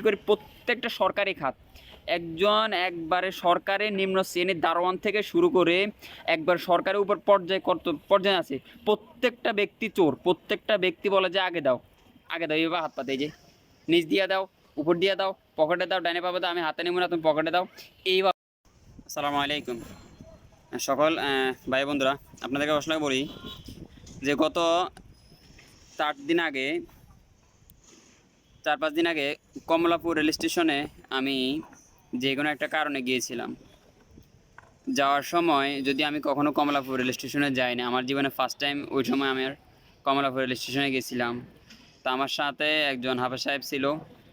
বিশেষ করে প্রত্যেকটা সরকারি খাত। একজন একবারে সরকারের নিম্ন শ্রেণির দারোয়ান থেকে শুরু করে একবার সরকারের উপর পর্যায়ে কর্ত, পর্যায়ে আছে। প্রত্যেকটা ব্যক্তি চোর, প্রত্যেকটা ব্যক্তি বলে যে আগে দাও আগে দাও, এইভাবে হাত পাতে যে। নিচ দিয়ে দাও, উপর দিয়ে দাও, পকেটে দাও ডানে পাবে দাও আমি হাতে নেব না, তুমি পকেটে দাও, এইভাবে। আসসালামু আলাইকুম। সকল ভাই বন্ধুরা, আপনাদেরকে প্রশ্ন বলি যে গত চার দিন আগে চার পাঁচ দিন আগে কমলাপুর রেল স্টেশনে আমি যে কোনো একটা কারণে গিয়েছিলাম। যাওয়ার সময় যদি আমি কখনো কমলাপুর রেল স্টেশনে যাই না, আমার জীবনে ফার্স্ট টাইম ওই সময় আমি কমলাপুর রেল স্টেশনে গেছিলাম। তো আমার সাথে একজন হাফেজ সাহেব ছিল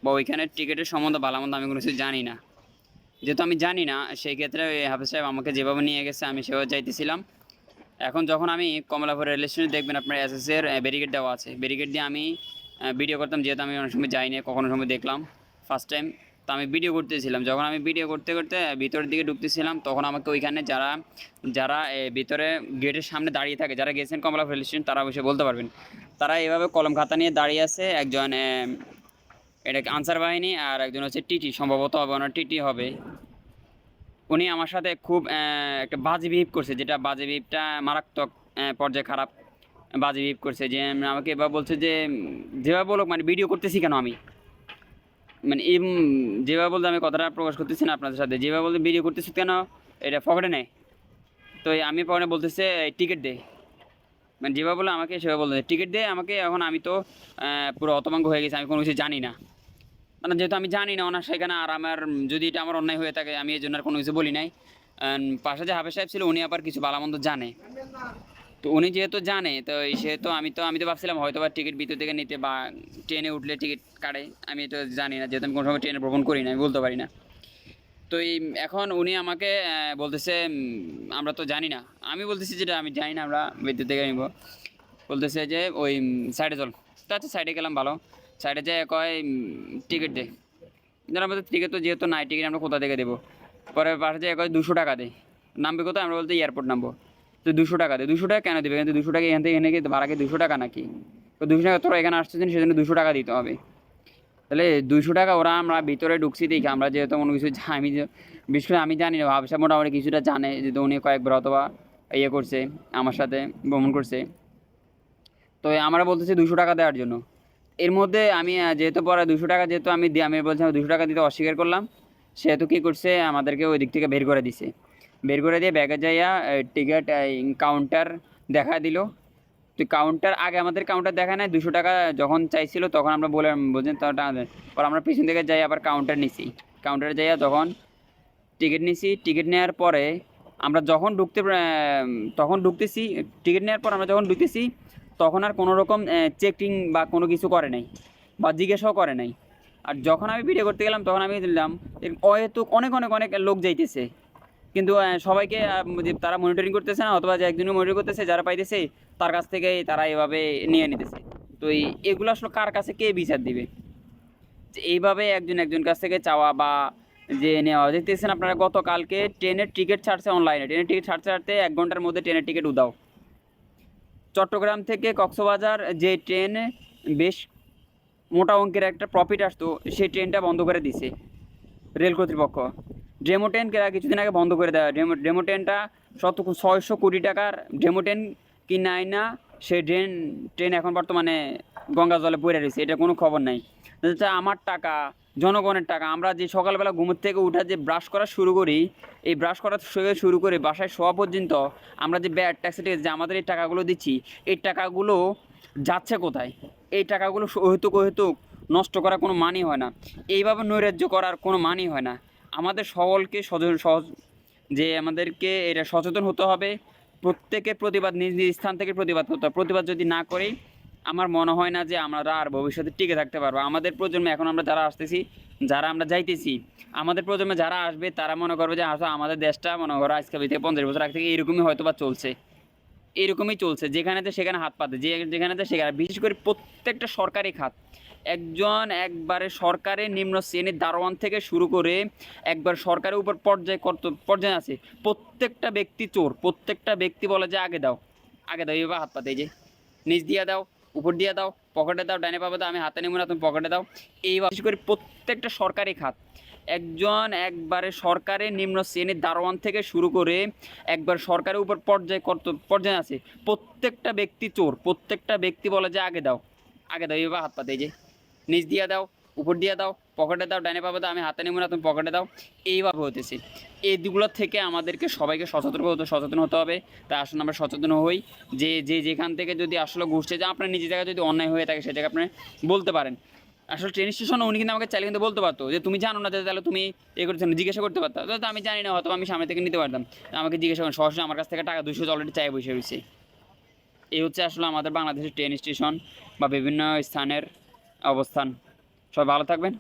বা ওইখানে টিকিটের সম্বন্ধে ভালো মন্দ আমি কোনো কিছু জানি না। যেহেতু আমি জানি না, সেই ক্ষেত্রে ওই হাফেজ সাহেব আমাকে যেভাবে নিয়ে গেছে আমি সেভাবে যাইতেছিলাম। এখন যখন আমি কমলাপুর রেল স্টেশনে দেখবেন আপনার এস এর ব্যারিকেড দেওয়া আছে। ব্যারিকেড দিয়ে আমি ভিডিও করতাম, যেহেতু আমি অনেক সময় যাইনি, কখনো সময় দেখলাম। ফার্স্ট টাইম তো আমি ভিডিও করতেছিলাম। যখন আমি ভিডিও করতে করতে ভিতরের দিকে ঢুকতেছিলাম, তখন আমাকে ওইখানে যারা যারা ভিতরে গেটের সামনে দাঁড়িয়ে থাকে, যারা গেছেন রেল স্টেশন তারা অবশ্যই বলতে পারবেন। তারা এভাবে কলম খাতা নিয়ে দাঁড়িয়ে আছে, একজন এটা আনসার বাহিনী আর একজন হচ্ছে টিটি সম্ভবত হবে ওনার টিটি হবে। উনি আমার সাথে খুব একটা বাজে বিহেভ করছে, যেটা বাজে বিহেভটা মারাত্মক পর্যায়ে খারাপ বাজে বিহেভ করছে যে আমাকে এবার বলছে যে যেভাবে বলুক মানে ভিডিও করতেছি কেন আমি? মানে এই যেভাবে বলতে আমি কথাটা প্রকাশ করতেছি না আপনাদের সাথে, যেভাবে বলতে ভিডিও করতেছি কেন, এটা পকেটে নেয় তো আমি পকেটে বলতেছে টিকিট দে। মানে যেভাবে বলে, আমাকে সেভাবে বলতে টিকিট দে, আমাকে এখন আমি তো পুরো অতমাঙ্গ হয়ে গেছি, আমি কোনো কিছু জানি না। মানে যেহেতু আমি জানি না, ওনার সেখানে আর আমার, যদি এটা আমার অন্যায় হয়ে থাকে, আমি এই জন্য আর কোনো কিছু বলি নাই। পাশে যে হাফেজ সাহেব ছিল, উনি আবার কিছু ভালোমন্দ জানে। তো উনি যেহেতু জানে, তো সেহেতু আমি তো আমি তো ভাবছিলাম হয়তো বা টিকিট ভিতর থেকে নিতে বা ট্রেনে উঠলে টিকিট কাটে। আমি এটা জানি না, যেহেতু আমি কোনো সময় ট্রেনে ভ্রমণ করি না, আমি বলতে পারি না। তো এই এখন উনি আমাকে বলতেছে আমরা তো জানি না। আমি বলতেছি যেটা, আমি জানি না, আমরা বিদ্যুৎ থেকে নিব। বলতেছে যে, ওই সাইডে চল। তো আচ্ছা সাইডে গেলাম, ভালো। সাইডে যেয়ে কয় টিকিট দে। আমাদের টিকিট তো যেহেতু নাই টিকিট আমরা কোথা থেকে দেবো? পরে পাশে যেয়ে কয়, দুশো টাকা দেয় নামবে কোথায়? আমরা বলতে এয়ারপোর্ট নামবো। তো দুশো টাকা দে দুশো টাকা কেন দেবে কিন্তু দুশো টাকা এখান থেকে এখানে কি ভাড়াকে দুশো টাকা নাকি তো দুশো টাকা তোরা এখানে আসতেছেন সেজন্য দুশো টাকা দিতে হবে তাহলে দুশো টাকা ওরা আমরা ভিতরে ঢুকছি দেখি আমরা যেহেতু কোনো কিছু আমি বিশেষ করে আমি জানি না ভাবসা মোটামুটি কিছুটা জানে যেহেতু উনি কয়েকবার অথবা ইয়ে করছে আমার সাথে ভ্রমণ করছে তো আমরা বলতেছি দুশো টাকা দেওয়ার জন্য এর মধ্যে আমি যেহেতু পরে দুশো টাকা যেহেতু আমি দিই আমি বলছিলাম দুশো টাকা দিতে অস্বীকার করলাম সেহেতু কী করছে আমাদেরকে ওই দিক থেকে বের করে দিছে বের করে দিয়ে ব্যাগে যাইয়া টিকিট কাউন্টার দেখা দিল। তো কাউন্টার আগে আমাদের কাউন্টার দেখা নাই, দুশো টাকা যখন চাইছিল তখন আমরা বলে টাকা পর আমরা পিছন থেকে যাই, আবার কাউন্টার নিছি। কাউন্টারে যাইয়া তখন টিকিট নিছি টিকিট নেওয়ার পরে আমরা যখন ঢুকতে তখন ঢুকতেছি টিকিট নেওয়ার পর আমরা যখন ঢুকতেছি, তখন আর কোনো রকম চেকিং বা কোনো কিছু করে নাই বা জিজ্ঞাসাও করে নাই। আর যখন আমি ভিডিও করতে গেলাম, তখন আমি দিলাম অহেতুক অনেক অনেক অনেক লোক যাইতেছে। কিন্তু সবাইকে তারা মনিটরিং করতেছে না, অথবা যে একজনই মনিটরিং করতেছে, যারা পাইতেছে, তার কাছ থেকে তারা এভাবে নিয়ে নিতেছে। তো এই, এগুলো আসলে কার কাছে কে বিচার দিবে? এইভাবে একজন একজন কাছ থেকে চাওয়া বা যে নেওয়া। দেখতেছেন আপনারা, গতকালকে ট্রেনের টিকিট ছাড়ছে অনলাইনে ট্রেনের টিকিট ছাড়তে ছাড়তে এক ঘণ্টার মধ্যে ট্রেনের টিকিট উদাও চট্টগ্রাম থেকে কক্সবাজার যে ট্রেনে, বেশ মোটা অঙ্কের একটা প্রফিট আসতো, সেই ট্রেনটা বন্ধ করে দিছে রেল কর্তৃপক্ষ। ডেমো ট্রেন কে- কিছুদিন আগে বন্ধ করে দেওয়া ডেমো ডেমো ট্রেনটা শত ছয়শো কোটি টাকার ডেমো কি নাই না সেই ড্রেন ট্রেন এখন বর্তমানে গঙ্গা জলে পড়ে রয়েছে, এটা কোনো খবর নাই। এটা আমার টাকা, জনগণের টাকা, আমরা যে সকালবেলা ঘুমের থেকে উঠা যে ব্রাশ করা শুরু করি, এই ব্রাশ করা শুরু করে বাসায় শোয়া পর্যন্ত আমরা যে ব্যাড ট্যাক্সি যে আমাদের এই টাকাগুলো দিচ্ছি, এই টাকাগুলো যাচ্ছে কোথায়? এই টাকাগুলো অহেতুক অহেতুক নষ্ট করার কোনো মানই হয় না। এইভাবে নৈরাজ্য করার কোনো মানই হয় না। আমাদের সকলকে সহজ, যে আমাদেরকে এটা সচেতন হতে হবে, প্রত্যেকের প্রতিবাদ, নিজ নিজ স্থান থেকে প্রতিবাদ করতে হবে। প্রতিবাদ যদি না করি, আমার মনে হয় না যে আমরা আর ভবিষ্যতে টিকে থাকতে পারব। আমাদের প্রজন্মে এখন আমরা যারা আসতেছি, যারা আমরা যাইতেছি, আমাদের প্রজন্মে যারা আসবে, তারা মনে করবে যে আসলে আমাদের দেশটা মনে করো আজকে থেকে পঞ্চাশ বছর আগে থেকে এরকমই হয়তো বা চলছে। এরকমই চলছে, যেখানেতে সেখানে হাত পাতে, যে যেখানেতে সেখানে বিশেষ করে প্রত্যেকটা সরকারি খাত। একজন একবারে সরকারের নিম্ন শ্রেণির দারোয়ান থেকে শুরু করে একবার সরকারের উপর পর্যায়ে কর্ত, পর্যায়ে আছে, প্রত্যেকটা ব্যক্তি চোর, প্রত্যেকটা ব্যক্তি বলে যে, আগে দাও আগে দাও এভাবে হাত পাতে যে, নিচ দিয়ে দাও, উপর দিয়ে দাও, পকেটে দাও, ডাইনে পাবে দাও, আমি হাতে নেব না, তুমি পকেটে দাও। এইভাবে বিশেষ করে প্রত্যেকটা সরকারি খাত একজন একবারে সরকারের নিম্ন শ্রেণির দারোয়ান থেকে শুরু করে একবার সরকারের উপর পর্যায়ে কত পর্যায়ে আছে। প্রত্যেকটা ব্যক্তি চোর, প্রত্যেকটা ব্যক্তি বলে যে, আগে দাও আগে দাও এইভাবে হাত পাতে যে, নিচ দিয়ে দাও, উপর দিয়ে দাও, পকেটে দাও ডাইনে পাবে দাও, আমি হাতে নেব না, তুমি পকেটে দাও। এইভাবে হতেছে এই দিকগুলোর থেকে আমাদেরকে সবাইকে সচেতন হতে সচেতন হতে হবে। তাই আসুন আমরা সচেতন হই যে যে যেখান থেকে যদি আসলে ঘুরছে যে আপনার নিজের জায়গায় যদি অন্যায় হয়ে থাকে সেটাকে আপনি বলতে পারেন। আসলে ট্রেন স্টেশনে উনি কিন্তু আমাকে চাইলে কিন্তু বলতে পারতো যে, তুমি জানো না তাহলে তুমি এ করছেন জিজ্ঞাসা করতে পারতো। তো আমি জানি না, হয়তো আমি সামনে থেকে নিতে পারতাম। আমাকে জিজ্ঞাসা করেন সরাসরি আমার কাছ থেকে টাকা দুশো অলরেডি চাই বসে রয়েছে। এই হচ্ছে আসলে আমাদের বাংলাদেশের ট্রেন স্টেশন বা বিভিন্ন স্থানের অবস্থান। সবাই ভালো থাকবেন।